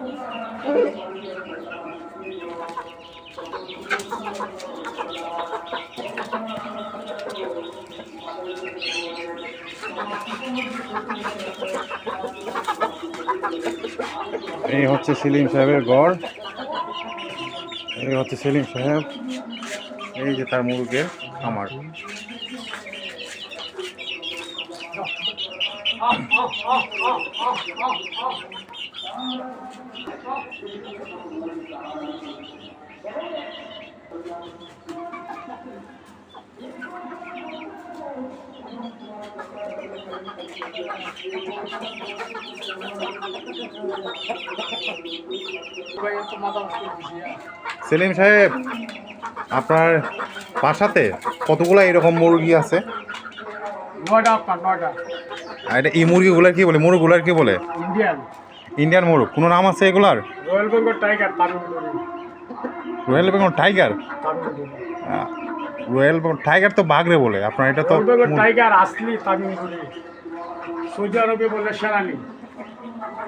এই হচ্ছে সেলিম সাহেবের গড়। এই হচ্ছে সেলিম সাহেব। এই যে তার মুরগের খামার। সেলিম সাহেব আপনার বাসাতে কতগুলো এরকম মুরগি আছে? নয়টা নয়টা। আর এটা এই মুরগিগুলার কি বলে? মুরগুলার কি বলে? ইন্ডিয়ান। ইন্ডিয়ান মুরগ কোনো নাম আছে এগুলার? Royal Bengal tiger royal Bengal tiger? Tamil Nadu. Royal Bengal tiger তো বাঘরে বলে আপনার এটা তো টাইগার আসলি সৌদি আরবে বলে শেরানি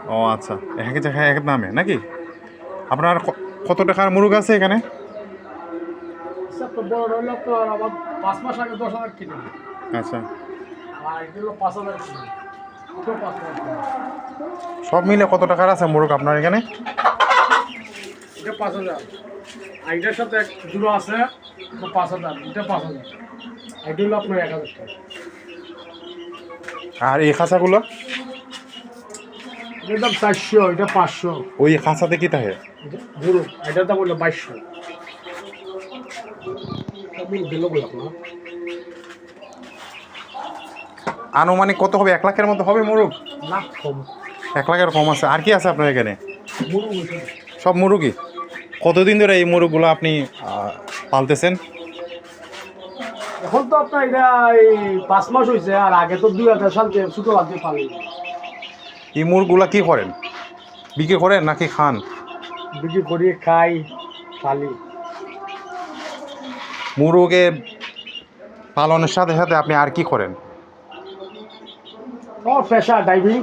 ও আচ্ছা এক জায়গায় এক নামে নাকি? আপনার কত টাকার মুরগ আছে এখানে? আচ্ছা। আর এগুলো পাঁচ হাজার সব মিলে কত টাকার আছে মুরগ আপনার এখানে? এটা পাঁচ হাজার। আর সাথে দুটো আছে পাঁচ হাজার এটা পাঁচ হাজার। আর হলো আপনার এক হাজার টাকা। আর এই খাঁচাগুলো? এটার দাম চারশো এটা পাঁচশো। ওই খাঁচাতে কি থাকে? গুরু এটার দাম হলো বাইশশো। দিল বলে আপনার। আনুমানিক কত হবে? এক লাখের মতো হবে মুরগ? এক লাখের কম আছে। আর কি আছে আপনার এখানে? সব মুরগি কতদিন ধরে এই মুরগগুলো আপনি পালতেছেন? এখন তো আপনার এটা এই পাঁচ মাস হয়েছে আর আগে তো দুই হাজার সাল ছোটো হাতে পালি এই মুরগুলা কি করেন? বিক্রি করেন নাকি খান? বিক্রি করি খাই পালি। মুরগে পালনের সাথে সাথে আপনি আর কি করেন? ও পেশা ড্রাইভিং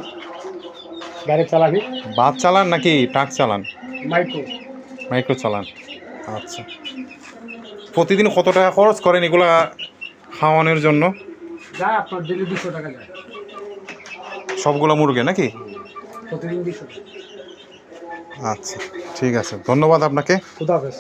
গাড়ি চালানি বাস চালান নাকি ট্রাক চালান? মাইক্রো। মাইক্রো চালান। আচ্ছা। প্রতিদিন কত টাকা খরচ করেন এগুলা খাওয়ানোর জন্য? আপনার ডেলি দুশো টাকা যায়। সবগুলো মুরগে নাকি? প্রতিদিন দুশো আচ্ছা ঠিক আছে। ধন্যবাদ আপনাকে। খুদাফেজ